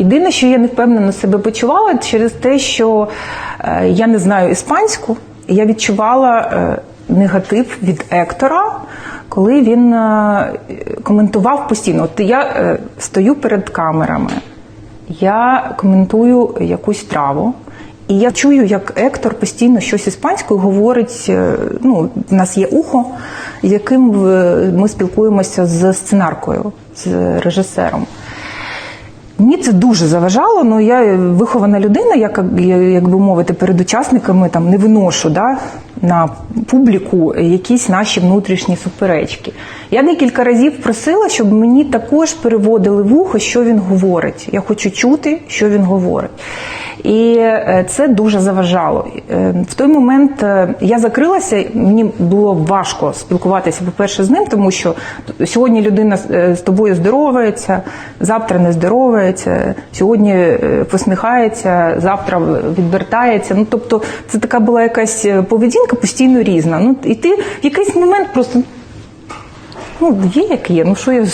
Єдине, що я не впевнено себе почувала через те, що е, я не знаю іспанську, я відчувала е, негатив від Ектора, коли він е, коментував постійно. От я стою перед камерами, я коментую якусь траву. І я чую, як Ектор постійно щось іспанською говорить. Ну, в нас є ухо, яким е, ми спілкуємося з сценаркою, з режисером. Мені це дуже заважало, але я вихована людина, яка, як би мовити, перед учасниками там не виношу да, на публіку якісь наші внутрішні суперечки. Я декілька разів просила, щоб мені також переводили в ухо, що він говорить. Я хочу чути, що він говорить. І е, це дуже заважало. Е, В той момент е, я закрилася, мені було важко спілкуватися, по-перше, з ним, тому що сьогодні людина з тобою здоровається, завтра не здоровається, сьогодні посміхається, завтра відвертається. Ну тобто, це така була якась е, поведінка постійно різна. Ну і ти в якийсь момент просто ну є як є. Ну що я